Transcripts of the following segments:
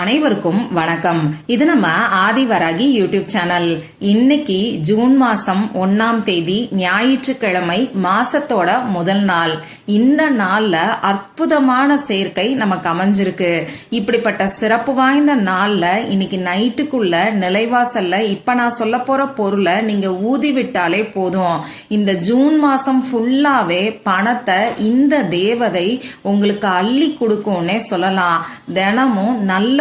அனைவருக்கும் வணக்கம். இது நம்ம ஆதிவராகி யூடியூப் சேனல். இன்னைக்கு ஜூன் மாசம் ஒன்னாம் தேதி ஞாயிற்றுக்கிழமை மாசத்தோட முதல் நாள். இந்த நாள்ல அற்புதமான சேர்க்கை நமக்கு அமைஞ்சிருக்கு. இப்படிப்பட்ட சிறப்பு வாய்ந்த நாள்ல இன்னைக்கு நைட்டுக்குள்ள நிலைவாசல்ல இப்ப நான் சொல்ல போற பொருளை நீங்க ஊதி விட்டாலே போதும். இந்த ஜூன் மாசம் ஃபுல்லாவே பணத்தை இந்த தேவதை உங்களுக்கு அள்ளி கொடுக்கும்னே சொல்லலாம். தினமும் நல்ல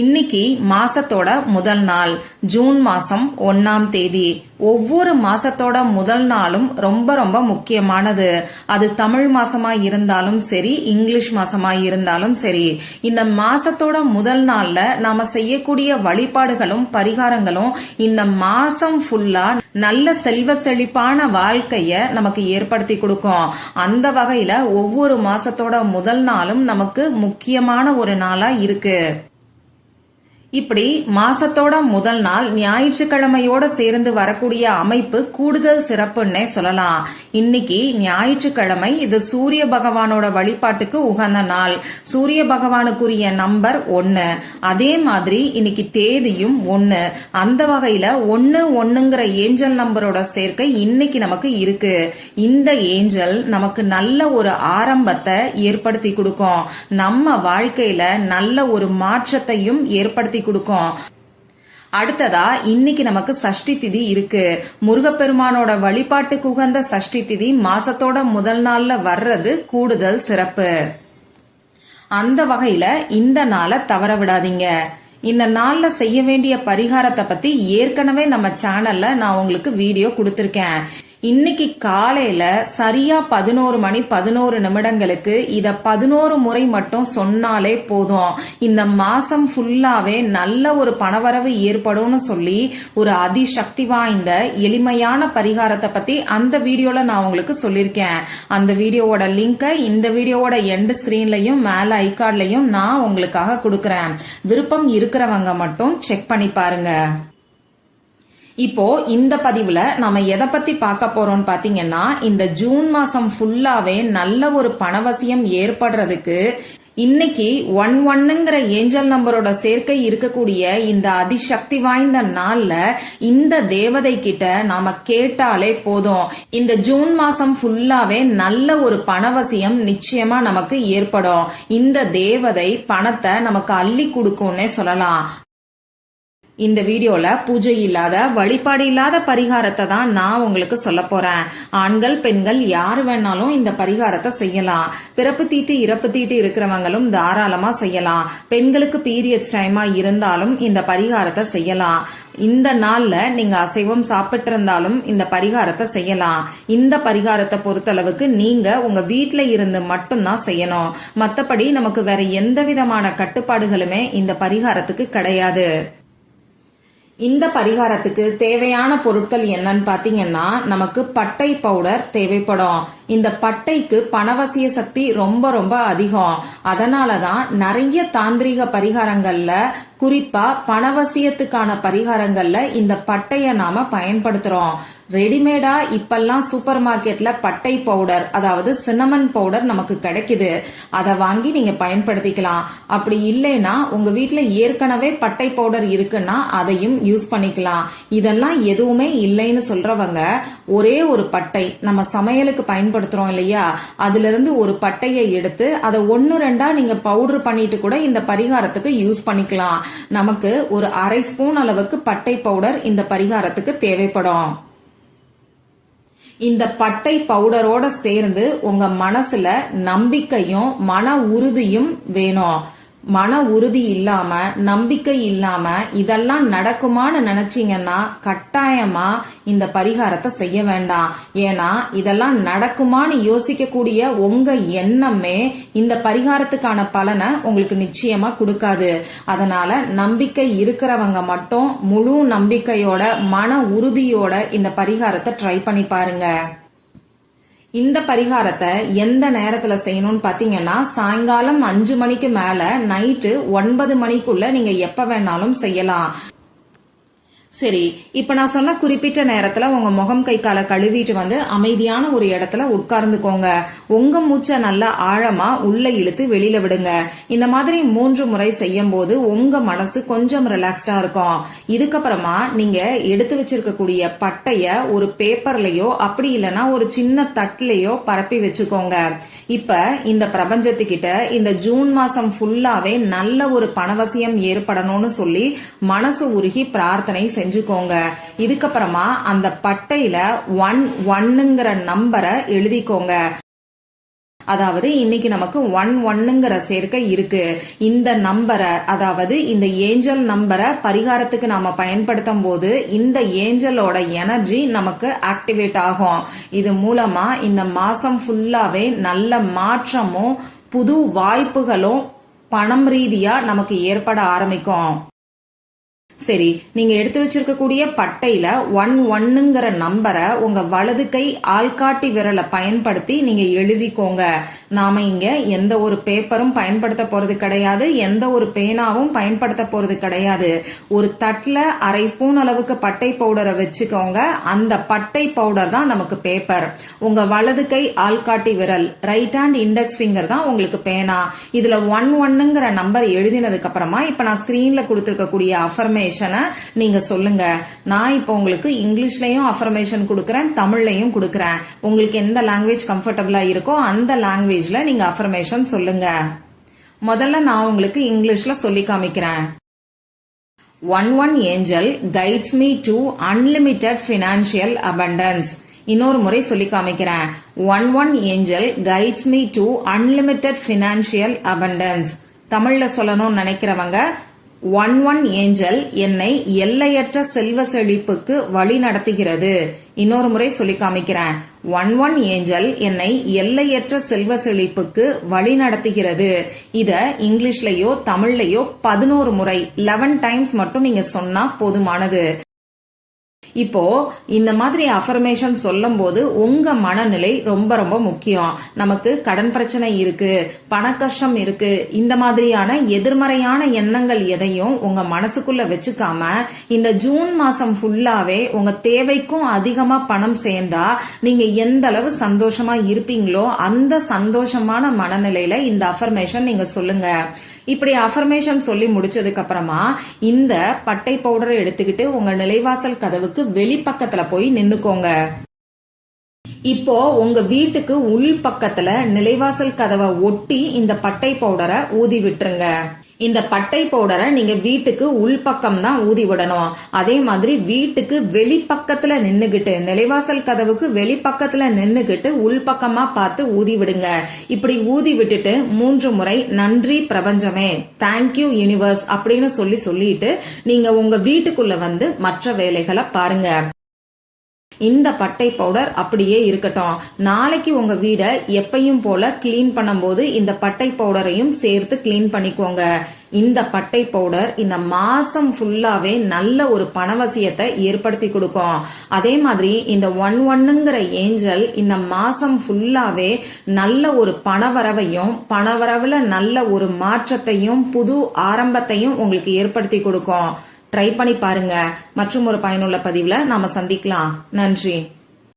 இன்னைக்கு மாசத்தோட முதல் நாள். ஜூன் மாசம் ஒன்னாம் தேதி. ஒவ்வொரு மாசத்தோட முதல் நாளும் ரொம்ப ரொம்ப முக்கியமானது. அது தமிழ் மாசமா இருந்தாலும் சரி இங்கிலீஷ் மாசமா இருந்தாலும் சரி. இந்த மாசத்தோட முதல் நாள்ல நாம செய்யக்கூடிய வழிபாடுகளும் பரிகாரங்களும் இந்த மாசம் ஃபுல்லா நல்ல செல்வ செழிப்பான வாழ்க்கைய நமக்கு ஏற்படுத்தி கொடுக்கும். அந்த வகையில ஒவ்வொரு மாசத்தோட முதல் நாளும் நமக்கு முக்கியமான ஒரு நாளா இருக்கு. இப்படி மாசத்தோட முதல் நாள் ஞாயிற்றுக்கிழமையோட சேர்ந்து வரக்கூடிய அமைப்பு கூடுதல் சிறப்புன்னே சொல்லலாம். இன்னைக்கு ஞாயிற்றுக்கிழமை இது சூரிய பகவானோட வழிபாட்டுக்கு உகந்த நாள். சூரிய பகவானுக்குரிய நம்பர் ஒன்னு. அதே மாதிரி இன்னைக்கு தேதியும் ஒன்னு. அந்த வகையில ஒன்னு ஒன்னுங்கிற ஏஞ்சல் நம்பரோட சேர்க்கை இன்னைக்கு நமக்கு இருக்கு. இந்த ஏஞ்சல் நமக்கு நல்ல ஒரு ஆரம்பத்தை ஏற்படுத்தி கொடுக்கும். நம்ம வாழ்க்கையில நல்ல ஒரு மாற்றத்தையும் ஏற்படுத்தி கொடுக்கும். அடுத்ததா இன்னைக்கு நமக்கு சஷ்டி திதி இருக்கு. முருகப்பெருமானோட வழிபாட்டுக்கு உகந்த சஷ்டி திதி மாசத்தோட முதல் நாள்ல வர்றது கூடுதல் சிறப்பு. அந்த வகையில இந்த நாளை தவற விடாதீங்க. இந்த நாள்ல செய்ய வேண்டிய பரிகாரத்தை பத்தி ஏற்கனவே நம்ம சேனல்ல நான் உங்களுக்கு வீடியோ கொடுத்திருக்கேன். இன்னைக்கு காலையில சரியா பதினோரு மணி பதினோரு நிமிடங்களுக்கு இத பதினோரு முறை மட்டும் சொன்னாலே போதும். இந்த மாசம் ஃபுல்லாவே நல்ல ஒரு பணவரவு ஏற்படும்னு சொல்லி ஒரு அதிசக்தி வாய்ந்த எளிமையான பரிகாரத்தை பத்தி அந்த வீடியோல நான் உங்களுக்கு சொல்லியிருக்கேன். அந்த வீடியோவோட லிங்கை இந்த வீடியோவோட எண்ட் ஸ்கிரீன்லயும் மேல ஐகார்ட்லயும் நான் உங்களுக்காக கொடுக்கறேன். விருப்பம் இருக்கிறவங்க மட்டும் செக் பண்ணி பாருங்க. இப்போ இந்த பதிவுல நாம எதை பத்தி பார்க்க போறோம் பாத்தீங்கன்னா இந்த ஜூன் மாசம் ஃபுல்லாவே நல்ல ஒரு பணவசியம் ஏற்படுறதுக்கு இன்னைக்கு ஒன் ஒன்னுங்கிற ஏஞ்சல் நம்பரோட சேர்க்கை இருக்கக்கூடிய இந்த அதிசக்தி வாய்ந்த நாள்ல இந்த தேவதை கிட்ட நாம கேட்டாலே போதும். இந்த ஜூன் மாசம் ஃபுல்லாவே நல்ல ஒரு பணவசியம் நிச்சயமா நமக்கு ஏற்படும். இந்த தேவதை பணத்தை நமக்கு அள்ளி கொடுக்கும்னே சொல்லலாம். இந்த வீடியோல பூஜை இல்லாத வழிபாடு இல்லாத பரிகாரத்தை தான் நான் உங்களுக்கு சொல்ல போறேன். ஆண்கள் பெண்கள் யார் வேணாலும் இந்த பரிகாரத்தை செய்யலாம். பிறப்பு தீட்டு இறப்பு தீட்டு இருக்கிறவங்களும் தாராளமா செய்யலாம். பெண்களுக்கு பீரியட்ஸ் டைமா இருந்தாலும் இந்த பரிகாரத்தை செய்யலாம். இந்த நாள்ல நீங்க அசைவம் சாப்பிட்டு இருந்தாலும் இந்த பரிகாரத்தை செய்யலாம். இந்த பரிகாரத்தை பொறுத்தளவுக்கு நீங்க உங்க வீட்டுல இருந்து மட்டும்தான் செய்யணும். மத்தபடி நமக்கு வேற எந்த விதமான கட்டுப்பாடுகளுமே இந்த பரிகாரத்துக்கு கிடையாது. இந்த பரிகாரத்துக்கு தேவையான பொருட்கள் என்னன்னு பாத்தீங்கன்னா நமக்கு பட்டை பவுடர் தேவைப்படும். இந்த பட்டைக்கு பணவசிய சக்தி ரொம்ப ரொம்ப அதிகம். அதனாலதான் நிறைய தாந்திரிக பரிகாரங்கள்ல குறிப்பா பணவசியத்துக்கான பரிகாரங்கள்ல இந்த பட்டைய நாம பயன்படுத்துறோம். ரெடிமேடா இப்பெல்லாம் சூப்பர் மார்க்கெட்ல பட்டை பவுடர் அதாவது சின்னமன் பவுடர் நமக்கு கிடைக்குது. அதை வாங்கி நீங்க பயன்படுத்திக்கலாம். அப்படி இல்லைன்னா உங்க வீட்டுல ஏற்கனவே பட்டை பவுடர் இருக்குன்னா அதையும் யூஸ் பண்ணிக்கலாம். இதெல்லாம் எதுவுமே இல்லைன்னு சொல்றவங்க ஒரே ஒரு பட்டை நம்ம சமையலுக்கு பயன்படுத்துறோம் இல்லையா? அதுல இருந்து ஒரு பட்டையை எடுத்து அதை ஒன்னு ரெண்டா நீங்க பவுடர் பண்ணிட்டு கூட இந்த பரிகாரத்துக்கு யூஸ் பண்ணிக்கலாம். நமக்கு ஒரு அரை ஸ்பூன் அளவுக்கு பட்டை பவுடர் இந்த பரிகாரத்துக்கு தேவைப்படும். இந்த பட்டை பவுடரோட சேர்ந்து உங்க மனசுல நம்பிக்கையும் மன உறுதியும் வேணும். மன உறுதி இல்லாம நம்பிக்கை இல்லாம இதெல்லாம் நடக்குமான்னு நினைச்சீங்கன்னா கட்டாயமா இந்த பரிகாரத்தை செய்ய வேண்டாம். ஏன்னா இதெல்லாம் நடக்குமான்னு யோசிக்கக்கூடிய உங்க எண்ணமே இந்த பரிகாரத்துக்கான பலனை உங்களுக்கு நிச்சயமா கொடுக்காது. அதனால நம்பிக்கை இருக்கிறவங்க மட்டும் முழு நம்பிக்கையோட மன உறுதியோட இந்த பரிகாரத்தை ட்ரை பண்ணி பாருங்க. இந்த பரிகாரத்தை எந்த நேரத்துல செய்யணும்னு பாத்தீங்கன்னா சாயங்காலம் அஞ்சு மணிக்கு மேல நைட்டு ஒன்பது மணிக்குள்ள நீங்க எப்ப வேணாலும் செய்யலாம். சரி இப்ப நான் சொன்ன குறிப்பிட்ட நேரத்துல உங்க முகம் கை காலை கழுவிட்டு வந்து அமைதியான ஒரு இடத்துல உட்கார்ந்துக்கோங்க. உங்க மூச்சை நல்லா ஆழமா உள்ள இழுத்து வெளியில விடுங்க. இந்த மாதிரி மூன்று முறை செய்யும் போது உங்க மனசு கொஞ்சம் ரிலாக்ஸ்டா இருக்கும். இதுக்கப்புறமா நீங்க எடுத்து வச்சிருக்கக்கூடிய பட்டைய ஒரு பேப்பர்லயோ அப்படி இல்லைன்னா ஒரு சின்ன தட்டுலயோ பரப்பி வச்சுக்கோங்க. இப்ப இந்த பிரபஞ்சத்துக்கிட்ட இந்த ஜூன் மாசம் ஃபுல்லாவே நல்ல ஒரு பணவசியம் ஏற்படணும்னு சொல்லி மனசு உருகி பிரார்த்தனை செஞ்சுக்கோங்க இதுக்கப்புறமா அந்த பட்டையில ஒன் ஒன்னுங்கிற நம்பரை எழுதிக்கோங்க. அதாவது இன்னைக்கு நமக்கு ஒன் ஒன்னுங்கிற சேர்க்கை இருக்கு. இந்த நம்பரை அதாவது இந்த ஏஞ்சல் நம்பரை பரிகாரத்துக்கு நாம பயன்படுத்தும் போது இந்த ஏஞ்சலோட எனர்ஜி நமக்கு ஆக்டிவேட் ஆகும். இது மூலமா இந்த மாசம் ஃபுல்லாவே நல்ல மாற்றமும் புது வாய்ப்புகளும் பணம் ரீதியா நமக்கு ஏற்பட ஆரம்பிக்கும். சரி நீங்க எடுத்து வச்சிருக்கக்கூடிய பட்டையில ஒன் ஒன்னுங்கிற நம்பரை உங்க வலது கை ஆள்காட்டி விரலை பயன்படுத்தி நீங்க எழுதிக்கோங்க. நாம இங்க எந்த ஒரு பேப்பரும் பயன்படுத்த போறது கிடையாது எந்த ஒரு பேனாவும் பயன்படுத்த போறது கிடையாது. ஒரு தட்டுல அரை ஸ்பூன் அளவுக்கு பட்டை பவுடரை வச்சுக்கோங்க. அந்த பட்டை பவுடர் தான் நமக்கு பேப்பர் உங்க வலது கை ஆள்காட்டி விரல் ரைட் ஹேண்ட் இண்டெக்ஸ் ஃபிங்கர் தான் உங்களுக்கு பேனா. இதுல ஒன் ஒன்னுங்கிற நம்பர் எழுதினதுக்கு அப்புறமா இப்ப நான் ஸ்கிரீன்ல கொடுத்திருக்கக்கூடிய அஃபர்மேஷனை நீங்க சொல்லுங்க. நான் இப்போ உங்களுக்கு இங்கிலீஷ்லயும் அஃபர்மேஷன் கொடுக்குறேன் தமிழ்லையும் கொடுக்குறேன். உங்களுக்கு எந்த லாங்குவேஜ் கம்ஃபர்டபுளா இருக்கோ அந்த லாங்குவேஜ்ல நீங்க அஃபர்மேஷன் சொல்லுங்க. முதல்ல நான் உங்களுக்கு இங்கிலீஷ்ல சொல்லி காமிக்கிறேன். One one angel guides me to unlimited financial abundance இன்னொரு முறை சொல்லி காமிக்கிறேன். One one angel guides me to unlimited financial abundance தமிழ்ல சொல்லணும்னு நினைக்கிறவங்க ஒன் ஒன் ஏஞ்சல் என்னை எல்லையற்ற செல்வ செழிப்புக்கு வழி நடத்துகிறது. இன்னொரு முறை சொல்லி காமிக்கிறேன். ஒன் ஒன் ஏஞ்சல் என்னை எல்லையற்ற செல்வ செழிப்புக்கு வழி நடத்துகிறது. இத இங்கிலீஷ்லயோ தமிழ்லயோ பதினோரு முறை லெவன் டைம்ஸ் மட்டும் நீங்க சொன்னா போதுமானது. இப்போ இந்த மாதிரி அஃபர்மேஷன் சொல்லும் போது உங்க மனநிலை ரொம்ப ரொம்ப முக்கியம். நமக்கு கடன் பிரச்சனை இருக்கு பண கஷ்டம் இருக்கு இந்த மாதிரியான எதிர்மறையான எண்ணங்கள் எதையும் உங்க மனசுக்குள்ள வச்சுக்காம இந்த ஜூன் மாசம் ஃபுல்லாவே உங்க தேவைக்கும் அதிகமா பணம் சேர்ந்தா நீங்க எந்த அளவு சந்தோஷமா இருப்பீங்களோ அந்த சந்தோஷமான மனநிலையில இந்த அஃபர்மேஷன் நீங்க சொல்லுங்க. இப்படி அஃபர்மேஷன் சொல்லி முடிச்சதுக்கு அப்புறமா இந்த பட்டை பவுடரை எடுத்துக்கிட்டு உங்க நிலைவாசல் கதவுக்கு வெளிப்பக்கத்துல போய் நின்னுக்கோங்க. இப்போ உங்க வீட்டுக்கு உள் பக்கத்துல நிலைவாசல் கதவை ஒட்டி இந்த பட்டை பவுடரை ஊதி விட்டுருங்க. இந்த பட்டை பவுடரை நீங்க வீட்டுக்கு உள்பக்கம் தான் ஊதி விடணும். அதே மாதிரி வீட்டுக்கு வெளிப்பக்கத்துல நின்னுகிட்டு நிலைவாசல் கதவுக்கு வெளிப்பக்கத்துல நின்னுகிட்டு உள்பக்கமா பார்த்து ஊதி விடுங்க. இப்படி ஊதி விட்டுட்டு மூன்று முறை நன்றி பிரபஞ்சமே தேங்க்யூ யூனிவர்ஸ் அப்படின்னு சொல்லி சொல்லிட்டு நீங்க உங்க வீட்டுக்குள்ள வந்து மற்ற வேலைகளை பாருங்க. இந்த பட்டை பவுடர் அப்படியே இருக்கட்டும். நாளைக்கு உங்க வீடை எப்பையும் போல கிளீன் பண்ணும்போது இந்த பட்டை பவுடரையும் சேர்த்து கிளீன் பண்ணிக்கோங்க. இந்த பட்டை பவுடர் இந்த மாசம் ஃபுல்லாவே நல்ல ஒரு பணவசியத்தை ஏற்படுத்தி கொடுக்கும். அதே மாதிரி இந்த ஒன் ஒன்னுங்கிற ஏஞ்சல் இந்த மாசம் ஃபுல்லாவே நல்ல ஒரு பணவரவையும் பணவரவுல நல்ல ஒரு மாற்றத்தையும் புது ஆரம்பத்தையும் உங்களுக்கு ஏற்படுத்தி கொடுக்கும். ட்ரை பண்ணி பாருங்க. மற்றும் ஒரு பயனுள்ள பதிவுல நாம சந்திக்கலாம். நன்றி.